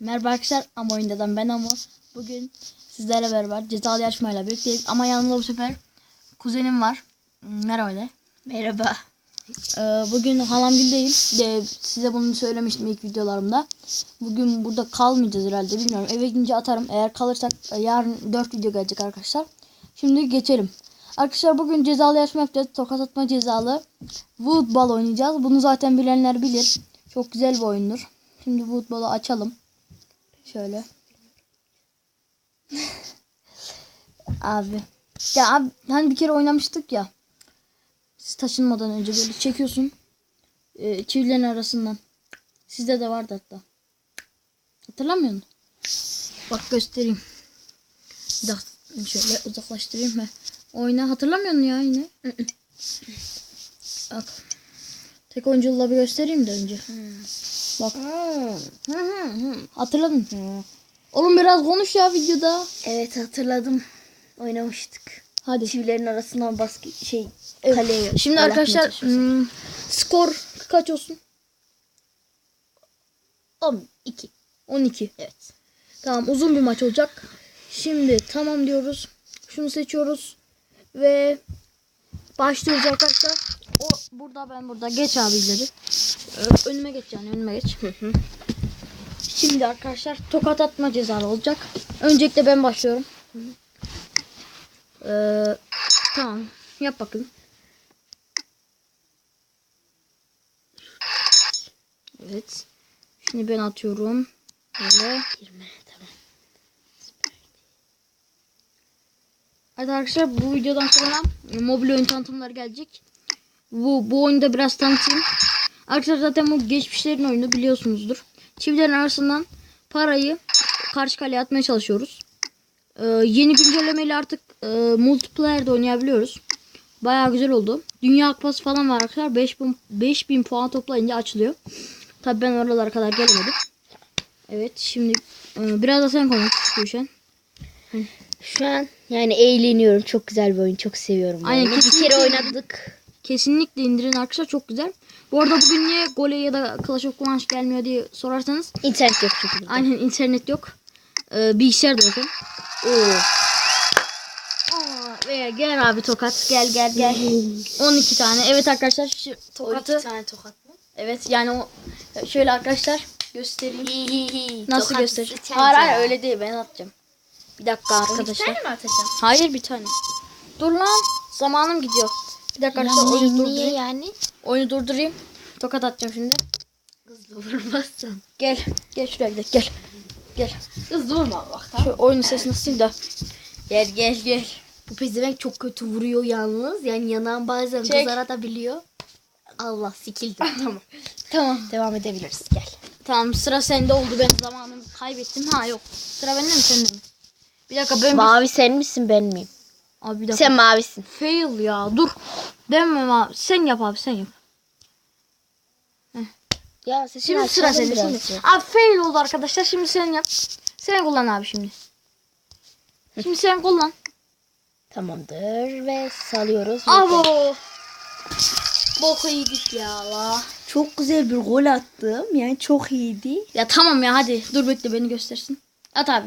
Merhaba arkadaşlar ama oyundadan ben ama bugün sizlerle beraber cezalı yarışmayla birlikteyiz ama yanımda bu sefer kuzenim var. Merhaba de. Merhaba. Ee, bugün halamgildeyim. De, size bunu söylemiştim ilk videolarımda. Bugün burada kalmayacağız herhalde bilmiyorum. Eve gidince atarım. Eğer kalırsak e, yarın 4 video gelecek arkadaşlar. Şimdi geçelim. Arkadaşlar bugün cezalı yarışma yapacağız. Tokat atma cezalı. Woodball oynayacağız. Bunu zaten bilenler bilir. Çok güzel bir oyundur. Şimdi Woodball'u açalım. Şöyle. abi. Ya abi hani bir kere oynamıştık ya. Siz taşınmadan önce böyle çekiyorsun. E, çivilerin arasından. Sizde de vardı hatta. Hatırlamıyor musun? Bak göstereyim. Bir şöyle uzaklaştırayım mı? Oyna hatırlamıyor musun ya yine? Bak. Tek oyunculuğu bir göstereyim de önce. Bak. Hatırladın mı? Oğlum biraz konuş ya videoda. Evet hatırladım. Oynamıştık. Hadi. Çivilerin arasından basket şey Evet. kaleye. Şimdi arkadaşlar hmm, skor kaç olsun? 12. 12. Evet. Tamam uzun bir maç olacak. Şimdi tamam diyoruz. Şunu seçiyoruz. Ve başlıyoruz arkadaşlar. O burada ben burada. Geç abi ileri. Ö- Önüme geç yani önüme geç. Şimdi arkadaşlar tokat atma cezalı olacak. Öncelikle ben başlıyorum. Ee, tamam. Yap bakın. Evet. Şimdi ben atıyorum. Böyle. 20 tamam. Evet arkadaşlar bu videodan sonra mobil oyun tanıtımları gelecek. Bu, bu oyunu da biraz tanıtayım. Arkadaşlar zaten bu geçmişlerin oyunu biliyorsunuzdur. Çivilerin arasından parayı karşı kaleye atmaya çalışıyoruz. Ee, yeni güncellemeyle artık e, multiplayer'de oynayabiliyoruz. Bayağı güzel oldu. Dünya kupası falan var arkadaşlar. 5000, 5000 puan toplayınca açılıyor. Tabi ben oralara kadar gelemedim. Evet şimdi e, biraz da sen konuş Gülşen. Şu an yani eğleniyorum. Çok güzel bir oyun. Çok seviyorum. Aynen. Bir kere oynadık. Kesinlikle indirin arkadaşlar çok güzel. Bu arada bugün niye gole ya da Clash of Clans gelmiyor diye sorarsanız İnternet yok çünkü. burada. aynen internet yok. Ee, bilgisayar da yok. Oo. Aa, ve gel abi tokat gel gel gel. 12 tane. Evet arkadaşlar şu tokatı. tane tokat mı? Evet yani o şöyle arkadaşlar göstereyim. Nasıl Tokat göstereyim? Hayır hayır öyle değil ben atacağım. Bir dakika arkadaşlar. mi atacağım? Hayır bir tane. Dur lan zamanım gidiyor. Bir dakika arkadaşlar oyunu durdurayım. yani? Oyunu durdurayım. Tokat atacağım şimdi. Hızlı vurmazsan. Gel. Gel şuraya gidelim. Gel. Gel. Hızlı vurma bak Şu oyunun sesini sil de. Gel gel gel. Bu pezevenk çok kötü vuruyor yalnız. Yani yanağın bazen Çek. kızarabiliyor. Allah sikildim. tamam. Tamam. Devam edebiliriz. Gel. Tamam sıra sende oldu. Ben zamanımı kaybettim. Ha yok. Sıra bende mi sende mi? Bir dakika ben. Mavi sen misin ben miyim? Abi bir dakika. Sen mavisin. Fail ya. Dur. Mi abi? Sen yap abi sen yap. Ya Şimdi sıra açalım sende. Şimdi. Abi fail oldu arkadaşlar. Şimdi sen yap. Sen kullan abi şimdi. Şimdi sen kullan. Tamamdır ve salıyoruz. Abo. Boku yedik ya la. Çok güzel bir gol attım. Yani çok iyiydi. Ya tamam ya hadi. Dur bekle beni göstersin. At abi.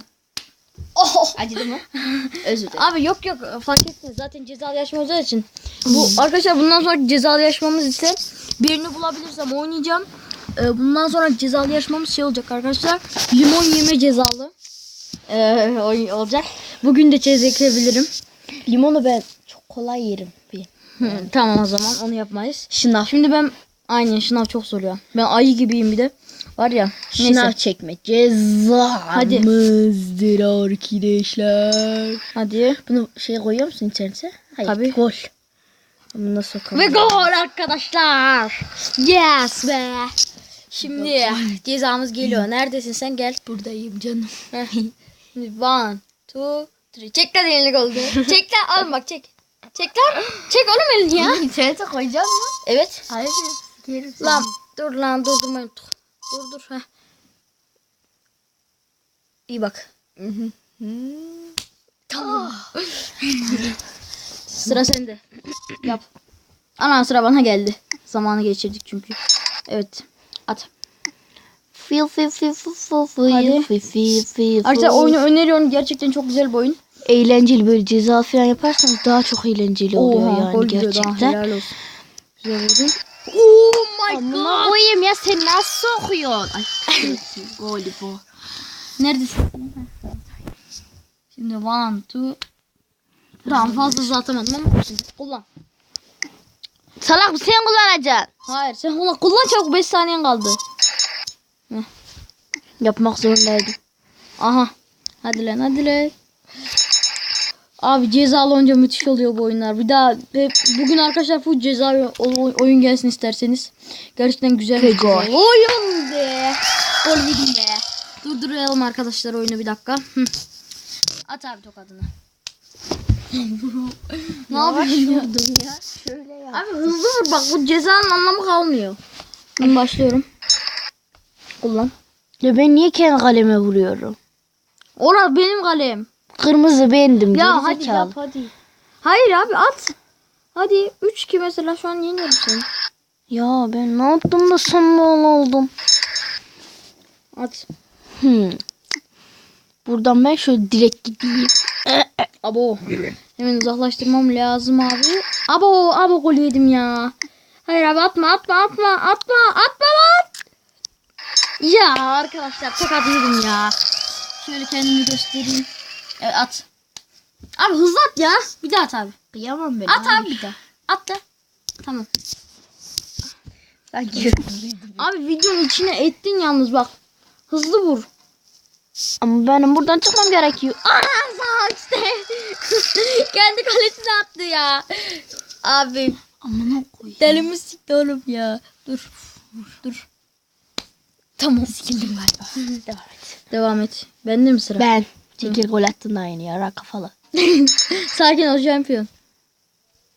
Oh. Acıdı mı? Özür dilerim. Abi yok yok fark etmez. Zaten cezalı olacağı için. Bu arkadaşlar bundan sonra cezalı yarışmamız ise birini bulabilirsem oynayacağım. Ee, bundan sonra cezalı yarışmamız şey olacak arkadaşlar. Limon yeme cezalı. Ee, olacak. Bugün de çezekebilirim. Limonu ben çok kolay yerim. Bir. Hı, tamam o zaman onu yapmayız. Şınav. Şimdi ben aynen şınav çok zor ya. Ben ayı gibiyim bir de. Var ya. Şınav Neyse. çekme. Cezamızdır arkadaşlar. Hadi. Bunu şey koyuyor musun internete? Hayır. Tabii. Gol. Bunu nasıl sokalım? Ve gol arkadaşlar. Yes be. Şimdi cezamız geliyor. Neredesin sen gel. Buradayım canım. One, two, three. Çek lan elini kolunu. Çek lan. Al bak çek. Çek lan. Çek oğlum elini ya. internete koyacağım mı? Evet. Hayır. Seni. Lan dur lan durdurmayı unuttuk. Dur dur. Heh. İyi bak. Tamam. sıra sende. Yap. Ana sıra bana geldi. Zamanı geçirdik çünkü. Evet. At. Feel feel feel feel feel feel Hadi. feel feel feel Arkadaşlar feel. oyunu öneriyorum. Gerçekten çok güzel bir oyun. eğlenceli böyle ceza falan yaparsanız daha çok eğlenceli oluyor Oha, yani diyor daha, gerçekten. Helal olsun. Güzel vurdun. Oh my Amına koyayım ya sen nasıl sokuyorsun? Ay gol bu. Neredesin? Şimdi one, two. Tamam fazla hızlı atamadım ama şimdi kullan. Salak sen kullanacaksın? Hayır sen kullan. Kullan çabuk 5 saniyen kaldı. Yapmak zorundaydım. Aha. Hadi lan hadi lan. Abi cezalı olunca müthiş oluyor bu oyunlar. Bir daha hep, bugün arkadaşlar full ceza oy- oyun gelsin isterseniz. Gerçekten güzel bir. Oyun be. Gol be. Durduralım arkadaşlar oyunu bir dakika. Hı. At abi tokadını. ne yapıyorsun ya? Şöyle ya. Abi hızlı vur bak bu cezanın anlamı kalmıyor. Ben başlıyorum. Kullan. Ya ben niye kendi kaleme vuruyorum? Orası benim kalem. Kırmızı bendim. Ya hadi yap hadi. Hayır abi at. Hadi 3-2 mesela şu an yeniyorum seni. Ya ben ne yaptım da son gol oldum. At. Hmm. Buradan ben şöyle direkt gideyim. Abo. Hemen uzaklaştırmam lazım abi. Abo abo gol yedim ya. Hayır abi atma atma atma atma atma lan. Ya arkadaşlar çok yedim ya. Şöyle kendimi göstereyim. Evet at. Abi hızlı at ya. Bir daha at abi. Kıyamam ben. At abi bir daha. At da. Tamam. Sanki Abi videonun içine ettin yalnız bak. Hızlı vur. Ama benim buradan çıkmam gerekiyor. Ana sağ işte. Kendi kalesine attı ya. Abi Amına koyayım. delimi sikti oğlum ya. Dur. Dur. Tamam. Sikildim galiba. Devam et. Devam et. Bende mi sıra? Ben. Çekil gol attın da aynı yara kafalı. Sakin ol şampiyon.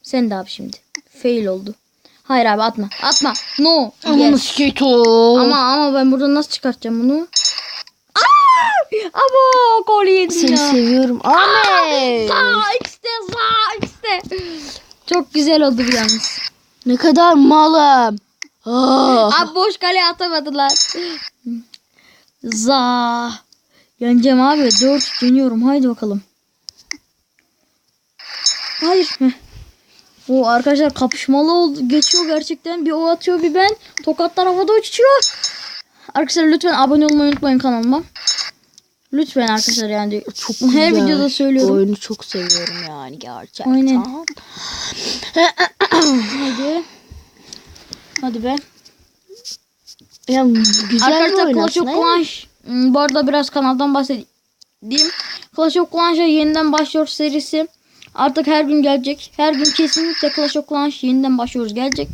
Sen de abi şimdi. Fail oldu. Hayır abi atma. Atma. No. Yes. sketo. Ama ama ben buradan nasıl çıkartacağım bunu? Aa! Abo gol yedim Seni ya. seviyorum. Ahmet. Sağ işte sağ işte. Çok güzel oldu bu yalnız. Ne kadar malım. Ah. Abi boş kale atamadılar. Za. Yeneceğim abi. 4 yeniyorum. Haydi bakalım. Hayır. Heh. O arkadaşlar kapışmalı oldu. Geçiyor gerçekten. Bir o atıyor bir ben. Tokatlar havada uçuyor. Arkadaşlar lütfen abone olmayı unutmayın kanalıma. Lütfen arkadaşlar yani. Çok Her güzel. videoda söylüyorum. Oyunu çok seviyorum yani gerçekten. Aynen. Hadi. Hadi be. Ya güzel Arkadaşlar Clash of. Clans bu arada biraz kanaldan bahsedeyim. Clash of Clans'a yeniden başlıyor serisi. Artık her gün gelecek. Her gün kesinlikle Clash of Clans yeniden başlıyoruz gelecek.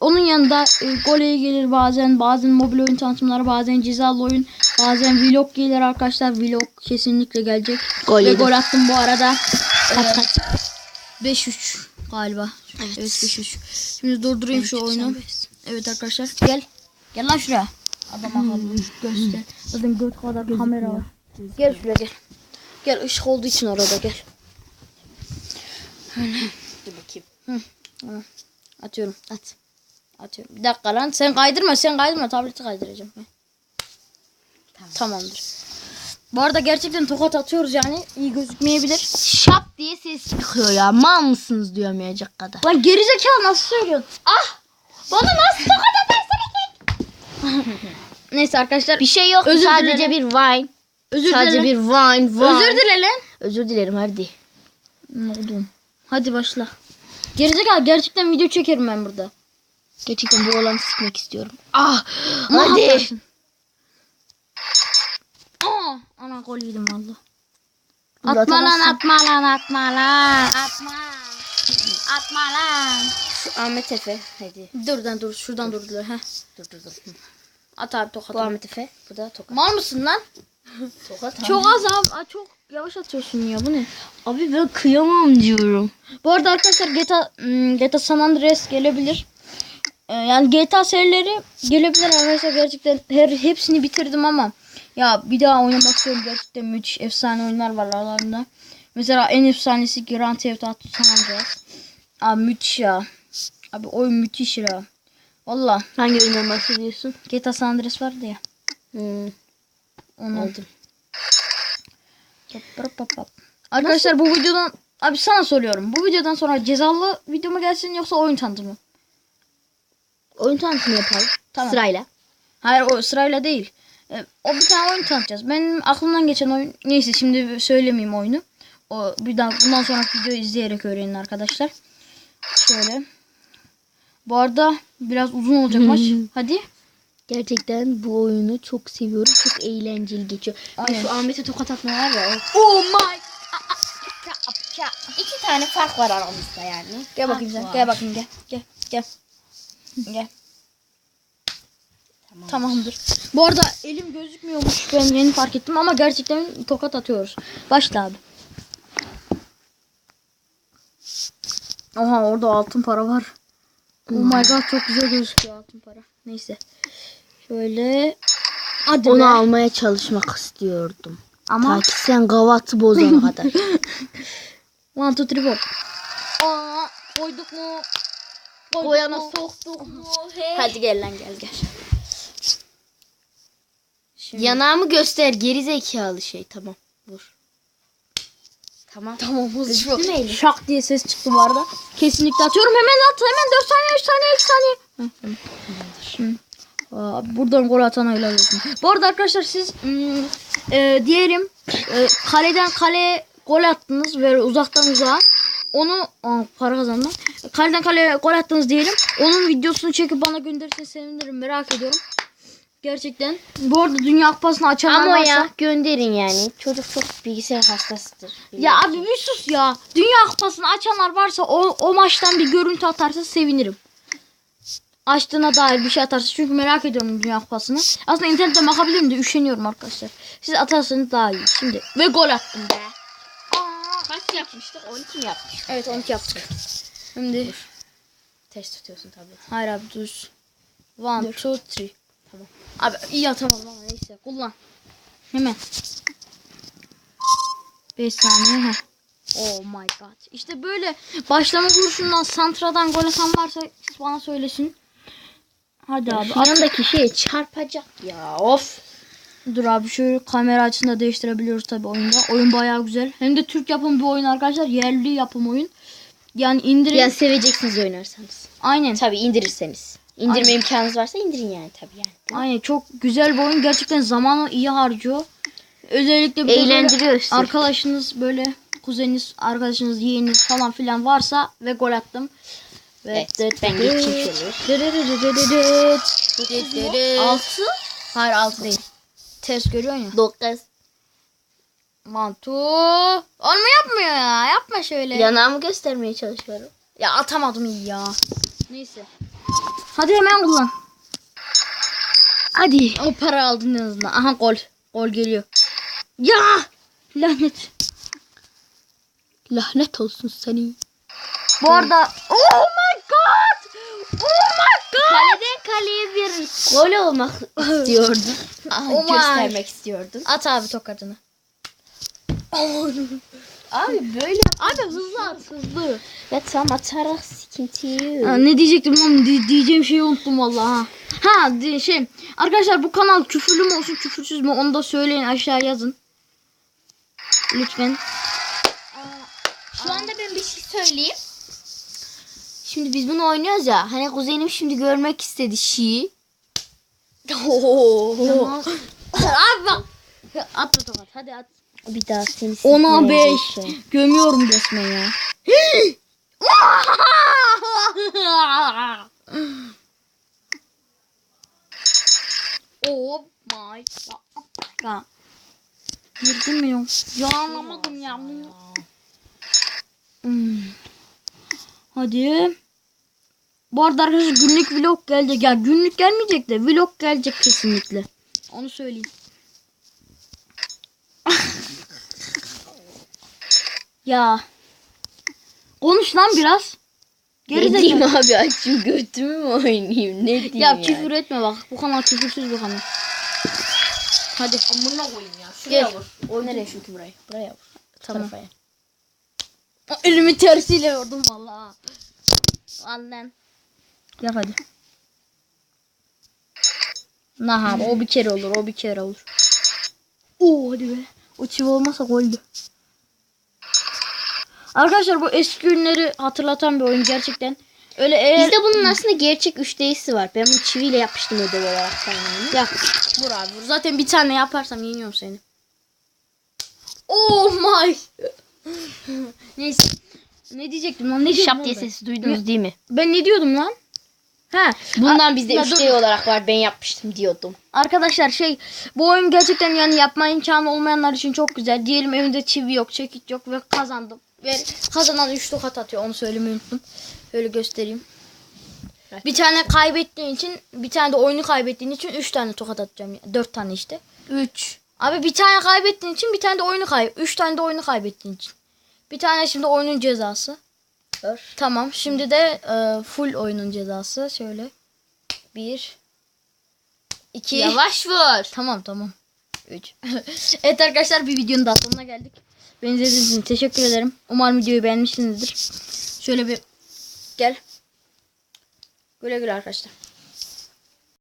Onun yanında e, goleye gelir bazen, bazen mobil oyun tanıtımları, bazen cezalı oyun, bazen vlog gelir arkadaşlar. Vlog kesinlikle gelecek. Gol Ve gol attım bu arada. Kaç kaç. 5-3 galiba. Evet. Evet 5-3. Şimdi durdurayım şu oyunu. Evet arkadaşlar gel. Gel lan şuraya. Adam akıllı göster. Zaten göt kadar kamera var. Gel şuraya gel. Gel ışık olduğu için orada gel. Dur bakayım. Atıyorum. At. Atıyorum. Bir dakika lan sen kaydırma sen kaydırma tableti kaydıracağım. ben. Tamamdır. Bu arada gerçekten tokat atıyoruz yani iyi gözükmeyebilir. Şap diye ses çıkıyor ya. Mal mısınız diyemayacak kadar. Lan gerizekalı nasıl söylüyorsun? Ah! Bana nasıl tokat atarsın? Neyse arkadaşlar. Bir şey yok. Özür Sadece dilerim. bir wine. Özür Sadece dilerim. bir wine, wine. Özür dile lan. Özür dilerim hadi. Ne oldu? Hadi başla. Gerizekalı gerçekten video çekerim ben burada. Gerçekten bu olanı sikmek istiyorum. Ah hadi. yaparsın? Aa, ana gol yedim valla. Atma lan atma lan atma lan atma. Atma lan. Şu Ahmet Efe. Hadi. Dur lan dur şuradan durdular. Heh. Dur dur dur. At abi tokat. Bu Ahmet Efe. Bu da tokat. Mal mısın lan? Tokat. Çok az abi. Aa, çok yavaş atıyorsun ya bu ne? Abi ben kıyamam diyorum. Bu arada arkadaşlar GTA, hmm, GTA San Andreas gelebilir. Ee, yani GTA serileri gelebilir arkadaşlar gerçekten her hepsini bitirdim ama ya bir daha oynamak istiyorum gerçekten müthiş efsane oyunlar var aralarında. Mesela en efsanesi Grand Theft Auto San Andreas. Abi müthiş ya. Abi oyun müthiş ya. Valla Hangi oyundan bahsediyorsun? GTA San Andreas vardı ya. Hmm, Onu aldım. Arkadaşlar bu videodan abi sana soruyorum. Bu videodan sonra cezalı video mu gelsin yoksa oyun tanıtımı mı? Oyun tanıtımı yapalım. Tamam. Sırayla. Hayır o sırayla değil. E, o bir tane oyun tanıtacağız. Benim aklımdan geçen oyun neyse şimdi söylemeyeyim oyunu. O bir daha bundan sonraki videoyu izleyerek öğrenin arkadaşlar. Şöyle. Bu arada biraz uzun olacak maç. Hadi. Gerçekten bu oyunu çok seviyorum. Çok eğlenceli geçiyor. Aynen. Şu Ahmet'e tokat atma var ya. o- Oh my. İki tane fark var aramızda yani. Gel bakayım sen. Gel bakayım gel. Gel. Gel. Gel. Tamam. Tamamdır. Bu arada elim gözükmüyormuş. Ben yeni fark ettim ama gerçekten tokat atıyoruz. Başla abi. Oha orada altın para var. Oh my god çok güzel gözüküyor altın para. Neyse. Şöyle. Hadi Onu be. almaya çalışmak istiyordum. Ama Ta ki sen gavatı bozana kadar. one two three four. Aa, koyduk mu? Koyduk Boyana mu? soktuk mu? Hadi gel lan gel gel. Şimdi- Yanağımı göster geri zekalı şey. Tamam. Vur. Tamam. Tamam hızlı. Eli? Şak diye ses çıktı bu arada. Kesinlikle atıyorum. Hemen at. Hemen 4 saniye 3 saniye 2 saniye. Hı, tamam. Hı. Aa, buradan gol atan helal olsun. Bu arada arkadaşlar siz hmm, e, diyelim e, kaleden kaleye gol attınız ve uzaktan uzağa. Onu aa, para kazandım. Kaleden kaleye gol attınız diyelim. Onun videosunu çekip bana gönderirseniz sevinirim. Merak ediyorum. Gerçekten. Bu arada Dünya Kupası'nı açanlar Ama varsa. ya gönderin yani. Çocuk çok bilgisayar hastasıdır. Ya abi bir sus ya. Dünya Kupası'nı açanlar varsa o, o maçtan bir görüntü atarsa sevinirim. Açtığına dair bir şey atarsa çünkü merak ediyorum Dünya Kupası'nı. Aslında internetten bakabilirim de üşeniyorum arkadaşlar. Siz atarsanız daha iyi. Şimdi ve gol attım be. Kaç yapmıştık? 12 mi yapmıştık? Evet 12 yaptık. Şimdi Ters tutuyorsun tabii. hayır abi dur. One, two, three. Tamam. Abi iyi atamadım ama neyse kullan. Hemen. 5 saniye. Heh. Oh my god. İşte böyle başlama vuruşundan santradan gol atan varsa bana söylesin. Hadi abi. at. Yanındaki şeye çarpacak ya. Of. Dur abi şöyle kamera açısını da değiştirebiliyoruz tabi oyunda. Oyun bayağı güzel. Hem de Türk yapım bir oyun arkadaşlar. Yerli yapım oyun. Yani indirin. Ya seveceksiniz oynarsanız. Aynen. Tabii indirirseniz. İndirme Aynen. imkanınız varsa indirin yani tabii yani. Aynen çok güzel bir oyun. Gerçekten zamanı iyi harcıyor. Özellikle bir böyle Eğlendiriyor sizi. arkadaşınız böyle kuzeniniz, arkadaşınız, yeğeniniz falan filan varsa ve gol attım. Ve Evet, ben geçeyim şöyle. Altı? Hayır altı değil. Ters görüyorsun ya. 9. Mantu. Olma yapmıyor ya. Yapma şöyle. Yanağımı göstermeye çalışıyorum. Ya atamadım iyi ya. Neyse. Hadi hemen kullan. Hadi. O para aldın en azından. Aha gol. Gol geliyor. Ya! Lanet. Lanet olsun seni. Bu arada oh my god! Oh my god! Kaleden kaleye bir gol olmak istiyordun. Oh my. göstermek istiyordun. At abi tokatını. Abi böyle Abi hızlı at hızlı. ya tam atarak sıkıntı yok. Ha, ne diyecektim lan Di- diyeceğim şeyi unuttum vallahi ha. Ha di- şey arkadaşlar bu kanal küfürlü mü olsun küfürsüz mü onu da söyleyin aşağı yazın. Lütfen. Şu anda ben bir şey söyleyeyim. Şimdi biz bunu oynuyoruz ya. Hani kuzenim şimdi görmek istedi şeyi. Tamam. abi bak. At bu tokat hadi at. Bir daha seni Ona sikmeyeceğim 5. şu an. Gömüyorum resmen ya. oh my god. Girdin mi yok? Ya anlamadım ya. Hmm. Hadi. Bu arada arkadaşlar günlük vlog gelecek. Ya günlük gelmeyecek de vlog gelecek kesinlikle. Onu söyleyeyim. Ya. Konuş lan biraz. Ne Geri diyeyim abi açayım götümü mü oynayayım ne diyeyim Ya yani? küfür etme bak. Bu kanal küfürsüz bir kanal. Hadi. Amına koyayım ya. Gel. vur. Nereye çünkü burayı? Buraya vur. Tamam. Tarafa ya. Elimi tersiyle vurdum valla. Al lan. Yap hadi. Naha o bir kere olur o bir kere olur. Oo hadi be. O çivi olmasa goldü. Arkadaşlar bu eski günleri hatırlatan bir oyun gerçekten. Öyle eğer... Bizde bunun aslında gerçek 3D'si var. Ben bunu çiviyle yapmıştım ödev olarak sana. onu. Ya vur abi vur. Zaten bir tane yaparsam yeniyorum seni. Oh my. Neyse. Ne diyecektim lan? Ne Şap diye sesi duydunuz değil mi? Ben ne diyordum lan? Ha. Bundan bizde Ya dur. 3D olarak var. Ben yapmıştım diyordum. Arkadaşlar şey bu oyun gerçekten yani yapma imkanı olmayanlar için çok güzel. Diyelim evinde çivi yok, çekiç yok ve kazandım. Ve kazanan 3 tokat atıyor. Onu söylemeyi unuttum. Şöyle göstereyim. Bir tane kaybettiğin için, bir tane de oyunu kaybettiğin için 3 tane tokat atacağım. 4 tane işte. 3. Abi bir tane kaybettiğin için bir tane de oyunu kay 3 tane de oyunu kaybettiğin için. Bir tane şimdi oyunun cezası. Dur. Tamam. Şimdi de e, full oyunun cezası. Şöyle. 1 2 Yavaş vur. Tamam tamam. 3. evet arkadaşlar bir videonun daha sonuna geldik. Beni izlediğiniz için teşekkür ederim. Umarım videoyu beğenmişsinizdir. Şöyle bir gel. Güle güle arkadaşlar.